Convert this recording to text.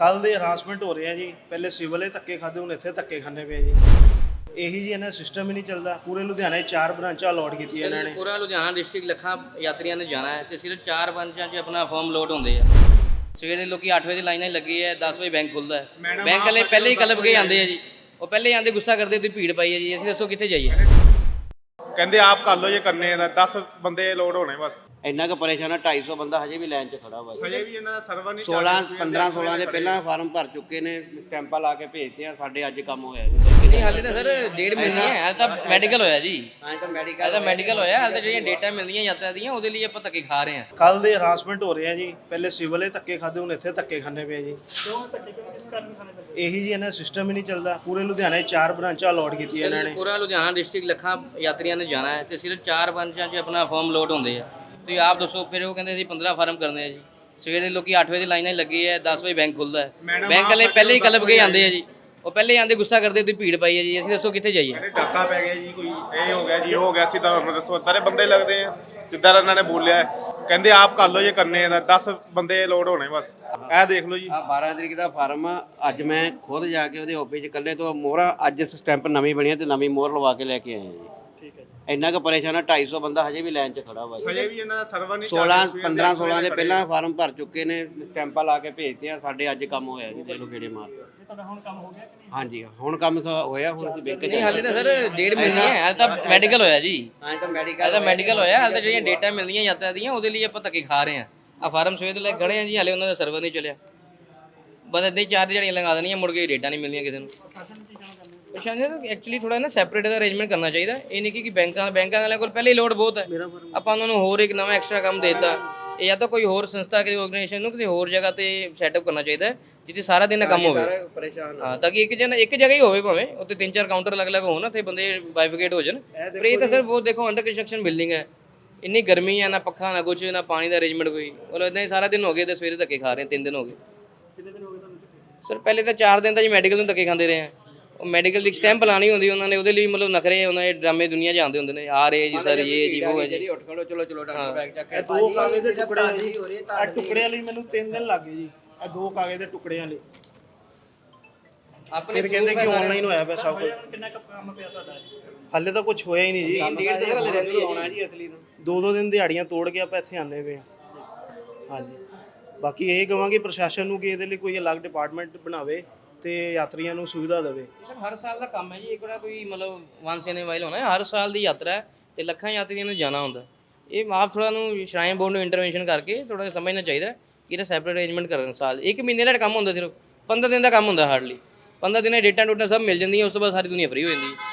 ਕੱਲ ਦੇ ਹਰਾਸਮੈਂਟ ਹੋ ਰਹੇ ਆ ਜੀ। ਪਹਿਲੇ ਸਿਵਲੇ ਧੱਕੇ ਖਾਦੇ ਹੁਣ ਇੱਥੇ ਧੱਕੇ ਖਾਣੇ ਪਏ ਜੀ। ਇਹੀ ਜੀ ਇਹਨਾਂ ਸਿਸਟਮ ਹੀ ਨਹੀਂ ਚੱਲਦਾ। ਪੂਰੇ ਲੁਧਿਆਣੇ 'ਚ ਚਾਰ ਬ੍ਰਾਂਚਾਂ ਅਲਾਟ ਕੀਤੀਆਂ ਇਹਨਾਂ ਨੇ। ਪੂਰਾ ਲੁਧਿਆਣਾ ਡਿਸਟ੍ਰਿਕਟ ਲੱਖਾਂ ਯਾਤਰੀਆਂ ਨੇ ਜਾਣਾ ਹੈ ਤੇ ਸਿਰਫ ਚਾਰ ਬ੍ਰਾਂਚਾਂ 'ਚ ਆਪਣਾ ਫਾਰਮ ਲੋਡ ਹੁੰਦੇ ਆ। ਸਵੇਰੇ ਲੋਕੀ 8 ਵਜੇ ਦੀ ਲਾਈਨਾਂ ਲੱਗੀ ਹੈ 10 ਵਜੇ ਬੈਂਕ ਖੁੱਲਦਾ ਹੈ। ਬੈਂਕ ਵਾਲੇ ਪਹਿਲੇ ਹੀ ਕਲਪ ਕੇ ਆਉਂਦੇ ਆ ਜੀ। ਉਹ ਪਹਿਲੇ ਹੀ ਆਂਦੇ ਗੁੱਸਾ ਕਰਦੇ ਤੁਸੀਂ ਭੀੜ ਪਾਈ ਹੈ ਜੀ। ਅਸੀਂ ਦੱਸੋ ਕਿੱਥੇ ਜਾਈਏ। ਕਹਿੰਦੇ ਆਪ ਕਰ ਲਓ ਜੇ ਕਰਨੇ ਆ 10 ਬੰਦੇ ਲੋਡ ਹੋਣੇ ਬਸ। ਇੰਨਾ ਕੁ ਪਰੇਸ਼ਾਨ ਆ 250 ਬੰਦਾ ਹਜੇ ਵੀ ਲਾਈਨ 'ਚ ਖੜਾ ਵਾ ਜੀ। ਹਜੇ ਵੀ ਇਹਨਾਂ ਦਾ ਸਰਵਰ ਨਹੀਂ 16 15 16 ਦੇ ਪਹਿਲਾਂ ਫਾਰਮ ਭਰ ਚੁੱਕੇ ਨੇ ਸਟੈਂਪਾਂ ਲਾ ਕੇ ਭੇਜਤੇ ਆ ਸਾਡੇ ਅੱਜ ਕੰਮ ਹੋਇਆ ਜੀ। ਨਹੀਂ ਹਾਲੇ ਤਾਂ ਸਰ ਡੇਢ ਮਹੀਨੇ ਹੈ ਹਾਲੇ ਤਾਂ ਮੈਡੀਕਲ ਹੋਇਆ ਜੀ। ਹਾਂ ਤਾਂ ਮੈਡੀਕਲ ਹਾਲੇ ਤਾਂ ਮੈਡੀਕਲ ਹੋਇਆ ਹਾਲੇ ਤਾਂ ਜਿਹੜੀਆਂ ਡੇਟਾ ਮਿਲਦੀਆਂ ਯਾਤਰਾ ਦੀਆਂ ਉਹਦੇ ਲਈ ਆਪਾਂ ਧੱਕੇ ਖਾ ਰਹੇ ਹਾਂ। ਕੱਲ ਦੇ ਹਰਾਸਮੈਂਟ ਹੋ ਰਹੇ ਆ ਜੀ। ਪਹਿਲੇ ਸਿਵਲੇ ਧੱਕੇ ਖਾਦੇ ਹੁਣ ਇੱਥੇ ਧੱਕੇ ਖਾਣੇ ਪਏ ਜੀ। ਇਹੀ ਜੀ ਇਹਨਾਂ ਸਿਸਟਮ ਹੀ ਨਹੀਂ ਚੱਲਦਾ। ਪੂਰੇ ਲੁਧਿਆਣੇ ਚਾਰ ਬ੍ਰਾਂਚਾਂ ਅਲਾਟ ਕੀਤੀਆਂ ਇਹਨਾਂ ਨੇ। ਪੂਰਾ ਲੁਧਿਆਣਾ ਡਿਸਟ੍ਰਿਕਟ ਲੱਖਾਂ ਯਾਤਰੀਆਂ ਨੇ ਜਾਣਾ ਹੈ ਤੇ ਸਿਰਫ ਚਾਰ ਬ੍ਰਾਂਚਾਂ 'ਚ ਆਪਣਾ ਫਾਰਮ ਲੋਡ ਹੁੰਦੇ ਆ। ਤੁਸੀਂ ਆਪ ਦੱਸੋ ਫਿਰ ਉਹ ਕਹਿੰਦੇ ਅਸੀਂ 15 ਫਾਰਮ ਕਰਨੇ ਆ ਜੀ। ਸਵੇਰੇ ਲੋਕੀ 8 ਵਜੇ ਦੀ ਲਾਈਨਾਂ ਲੱਗੇ ਆ 10 ਵਜੇ ਬੈਂਕ ਖੁੱਲਦਾ ਹੈ। ਬੈਂਕ ਵਾਲੇ ਪਹਿਲੇ ਹੀ ਕਲਪ ਕੇ ਆਉਂਦੇ ਆ ਜੀ। ਉਹ ਪਹਿਲੇ ਆਂਦੇ ਗੁੱਸਾ ਕਰਦੇ ਤੁਸੀਂ ਭੀੜ ਪਾਈ ਹੈ ਜੀ ਅਸੀਂ ਦੱਸੋ ਕਿੱਥੇ ਜਾਈਏ? ਕਹਿੰਦੇ ਡਾਕਾ ਪੈ ਗਿਆ ਜੀ ਕੋਈ ਇਹ ਹੋ ਗਿਆ ਜੀ ਉਹ ਹੋ ਗਿਆ ਸਿੱਧਾ ਹੁਣ ਦੱਸੋ ਇੱਦਾਂ ਦੇ ਬੰਦੇ ਲੱਗਦੇ ਆ ਜਿੱਦਾਂ ਇਹਨਾਂ ਨੇ ਬੋਲਿਆ। ਹੈ। ਕਹਿੰਦੇ ਆਪ ਕਰ ਲਓ ਜੇ ਕਰਨੇ ਆ 10 ਬੰਦੇ ਲੋਡ ਹੋਣੇ ਬਸ। ਇਹ ਦੇਖ ਲਓ ਜੀ। ਆ 12 ਤਰੀਕ ਦਾ ਫਾਰਮ ਆ ਅੱਜ ਮੈਂ ਖੁਦ ਜਾ ਕੇ ਉਹਦੇ ਆਫਿਸ 'ਚ ਇਕੱਲੇ ਤੋਂ ਮੋਹਰਾਂ ਅੱਜ ਸਟੈਂਪ ਨਵੀਂ ਬਣੀ ਆ ਤੇ ਨਵੀਂ ਮੋਹਰ ਲਵਾ ਕੇ ਲੈ ਕੇ ਆਏ ਜੀ। ਠੀਕ ਹੈ ਇੰਨਾ ਕੁ ਪਰੇਸ਼ਾਨ ਆ 250 ਬੰਦਾ ਹਜੇ ਵੀ ਲਾਈਨ 'ਚ ਖੜਾ ਵਾ ਜੀ। ਹਜੇ ਵੀ ਇਹਨਾਂ ਦਾ ਸਰਵਰ ਨਹੀਂ 16 15 16 ਦੇ ਪਹਿਲਾਂ ਫਾਰਮ ਭਰ ਚੁੱਕੇ ਨੇ ਸਟੈਂਪਾਂ ਲਾ ਕੇ ਭੇਜਤੇ ਆ ਸਾਡੇ ਅੱਜ ਕੰਮ ਹੋਇਆ ਜੀ ਦੇ ਲੋ ਗੇੜੇ ਮਾਰ ਤੁਹਾਡਾ ਹੁਣ ਕੰਮ ਹੋ ਗਿਆ ਹਾਂਜੀ ਹੁਣ ਕੰਮ ਹੋਇਆ ਹੁਣ ਅਸੀਂ ਬੈਂਕ ਨਹੀਂ ਹਾਲੇ ਤਾਂ ਸਰ ਡੇਢ ਮਹੀਨੇ ਹੈ ਹਾਲੇ ਤਾਂ ਮੈਡੀਕਲ ਹੋਇਆ ਜੀ। ਹਾਂ ਤਾਂ ਮੈਡੀਕਲ ਹਾਲੇ ਤਾਂ ਮੈਡੀਕਲ ਹੋਇਆ ਹਾਲੇ ਤਾਂ ਜਿਹੜੀਆਂ ਡੇਟਾ ਮਿਲਦੀਆਂ ਯਾਤਰਾ ਦੀਆਂ ਉਹਦੇ ਲਈ ਆਪਾਂ ਧੱਕੇ ਖਾ ਰਹੇ ਹਾਂ। ਆ ਫਾਰਮ ਸਵੇਰ ਤੋਂ ਲੈ ਖੜੇ ਆ ਜੀ ਹਾਲੇ ਉਹਨਾਂ ਦਾ ਸਰਵਰ ਨਹੀਂ ਚੱਲਿਆ। ਬਸ ਹੀ ਚਾਰ ਦਿਹਾੜੀਆਂ ਲਗਾ ਦੇਣੀਆਂ ਮੁੜ ਕੇ ਡੇਟਾ ਨਹੀਂ ਮਿਲਦੀਆਂ ਕਿਸੇ ਨੂੰ। ਪ੍ਰਸ਼ਾਸਨ ਨੂੰ ਐਕਚੁਅਲੀ ਥੋੜਾ ਨਾ ਸੈਪਰੇਟ ਦਾ ਅਰੇਂਜਮੈਂਟ ਕਰਨਾ ਚਾਹੀਦਾ। ਇਹ ਨਹੀਂ ਕਿ ਕਿ ਬੈਂਕਾਂ ਬੈਂਕਾਂ ਵਾਲਿਆਂ ਕੋਲ ਪਹਿਲੇ ਹੀ ਲੋਡ ਬਹੁਤ ਹੈ। ਆਪਾਂ ਉਹਨਾਂ ਨੂੰ ਹੋਰ ਇੱਕ ਨਵਾਂ ਐਕਸਟਰਾ ਕੰਮ ਦੇ ਦਿੱਤਾ। ਇਹ ਜਾਂ ਤਾਂ ਕੋਈ ਹੋਰ ਸੰਸਥਾ ਕਿਸੇ ਆਰਗੇਨਾਈਜੇਸ਼ਨ ਨੂੰ ਕਿਸੇ ਹੋਰ ਜਗ੍ਹਾ ਤੇ ਸੈਟਅਪ ਕਰਨਾ ਚਾਹੀਦਾ ਹੈ, ਜਿੱਥੇ ਸਾਰਾ ਦਿਨ ਦਾ ਕੰਮ ਹੋਵੇ। ਪਰੇਸ਼ਾਨ ਹਾਂ ਤਾਂ ਕਿ ਇੱਕ ਜਨ ਇੱਕ ਜਗ੍ਹਾ ਹੀ ਹੋਵੇ ਭਾਵੇਂ ਉੱਤੇ ਤਿੰਨ ਚਾਰ ਕਾਊਂਟਰ ਅਲੱਗ-ਅਲੱਗ ਹੋਣ ਤੇ ਬੰਦੇ ਬਾਈਫਿਕੇਟ ਹੋ ਜਾਣ। ਪਰ ਇਹ ਤਾਂ ਸਰ ਬਹੁਤ ਦੇਖੋ ਅੰਡਰ ਕੰਸਟਰਕਸ਼ਨ ਬਿਲਡਿੰਗ ਹੈ। ਇੰਨੀ ਗਰਮੀ ਹੈ ਨਾ ਪੱਖਾ ਨਾ ਕੁਛ ਨਾ ਪਾਣੀ ਦਾ ਅਰੇਂਜਮੈਂਟ ਕੋਈ। ਉਹ ਇਦਾਂ ਹੀ ਸਾਰਾ ਦਿਨ ਹੋ ਗਏ ਤੇ ਸਵੇਰੇ ਧੱਕੇ ਖਾ ਰਹੇ ਹਾਂ, ਤਿੰਨ ਦਿਨ ਹੋ ਗਏ। ਕਿੰਨੇ ਦਿਨ ਹੋ ਗਏ ਤੁਹਾਨੂੰ ਸਰ ਪਹਿਲੇ ਤਾਂ 4 ਦਿਨ ਤਾਂ ਜੀ ਮੈਡੀਕਲ ਨੂੰ ਧੱਕੇ ਖਾਂਦੇ ਰਹੇ ਆ ਉਹ ਮੈਡੀਕਲ ਦੀ ਸਟੈਂਪ ਲਾਣੀ ਹੁੰਦੀ ਉਹਨਾਂ ਨੇ ਉਹਦੇ ਲਈ ਮਤਲਬ ਨਖਰੇ ਉਹਨਾਂ ਦੇ ਡਰਾਮੇ ਦੁਨੀਆ ਜਾਣਦੇ ਹੁੰਦੇ ਨੇ ਆ ਰਹੇ ਜੀ ਸਰ ਇਹ ਜੀ ਉਹ ਹੈ ਜੀ। ਜਿਹੜੀ ਉੱਠ ਖੜੋ ਚਲੋ ਚਲੋ ਡਾਕਟਰ ਬੈਗ ਚੱਕ ਇਹ ਦੋ ਕਾਗਜ਼ ਦੇ ਟੁਕੜੇ ਆ ਜੀ। ਇਹ ਟੁਕੜਿਆਂ ਲਈ ਮੈਨੂੰ 3 ਦਿਨ ਲੱਗੇ ਜੀ। ਇਹ ਦੋ ਕਾਗਜ਼ ਦੇ ਟੁਕੜਿਆਂ ਲਈ। ਆਪਣੇ ਫਿਰ ਕਹਿੰਦੇ ਕਿ ਆਨਲਾਈਨ ਹੋਇਆ ਪਿਆ ਸਭ ਕੁਝ। ਕਿੰਨਾ ਕੰਮ ਪਿਆ ਤੁਹਾਡਾ ਹਾਲੇ ਤਾਂ ਕੁਝ ਹੋਇਆ ਹੀ ਨਹੀਂ ਜੀ। ਡੇਟ ਤਾਂ ਹਲੇ ਰਹਿੰਦੀ ਹੈ ਆਉਣਾ ਜੀ ਅਸਲੀ ਨੂੰ। ਦੋ ਦੋ ਦਿਨ ਦਿਹਾੜੀਆਂ ਤੋੜ ਕੇ ਆਪਾਂ ਇੱਥੇ ਆਨੇ ਪਏ ਹਾਂ। ਹਾਂਜੀ। ਬਾਕੀ ਇਹ ਕਵਾਂਗੇ ਪ੍ਰਸ਼ਾਸਨ ਨੂੰ ਕਿ ਇਹਦੇ ਲਈ ਕੋਈ ਅਲੱਗ ਡਿਪਾਰਟਮੈਂਟ ਬਣਾਵੇ। ਤੇ ਯਾਤਰੀਆਂ ਨੂੰ ਸੁਵਿਧਾ ਦੇਵੇ। ਸਰ, ਹਰ ਸਾਲ ਦਾ ਕੰਮ ਹੈ ਜੀ ਇਹ ਵਾਰ ਕੋਈ ਮਤਲਬ ਵਾਂਸ ਇਨ ਵਾਈਲ ਹੋਣਾ ਹੈ। ਹਰ ਸਾਲ ਦੀ ਯਾਤਰਾ ਹੈ ਤੇ ਲੱਖਾਂ ਯਾਤਰੀਆਂ ਨੂੰ ਜਾਣਾ ਹੁੰਦਾ ਇਹ ਆਪ ਥੋੜਾ ਨੂੰ ਸ਼ਰਾਈਨ ਬੋਰਡ ਨੂੰ ਇੰਟਰਵੈਂਸ਼ਨ ਕਰਕੇ ਥੋੜਾ ਜਿਹਾ ਸਮਝਣਾ ਚਾਹੀਦਾ ਕਿ ਇਹਦਾ ਸੈਪਰੇਟ ਅਰੇਂਜਮੈਂਟ ਕਰਨ ਸਾਲ। ਇੱਕ ਮਹੀਨੇ ਦਾ ਕੰਮ ਹੁੰਦਾ ਸਿਰਫ 15 ਦਿਨ ਦਾ ਕੰਮ ਹੁੰਦਾ ਹਾਰਡਲੀ 15 ਦਿਨਾਂ ਡੇਟਾ ਡੂਟਾ ਸਭ ਮਿਲ ਜਾਂਦੀਆਂ, ਉਸ ਤੋਂ ਬਾਅਦ ਸਾਰੀ ਦੁਨੀਆ ਫ੍ਰੀ ਹੋ ਜਾਂਦੀ ਹੈ।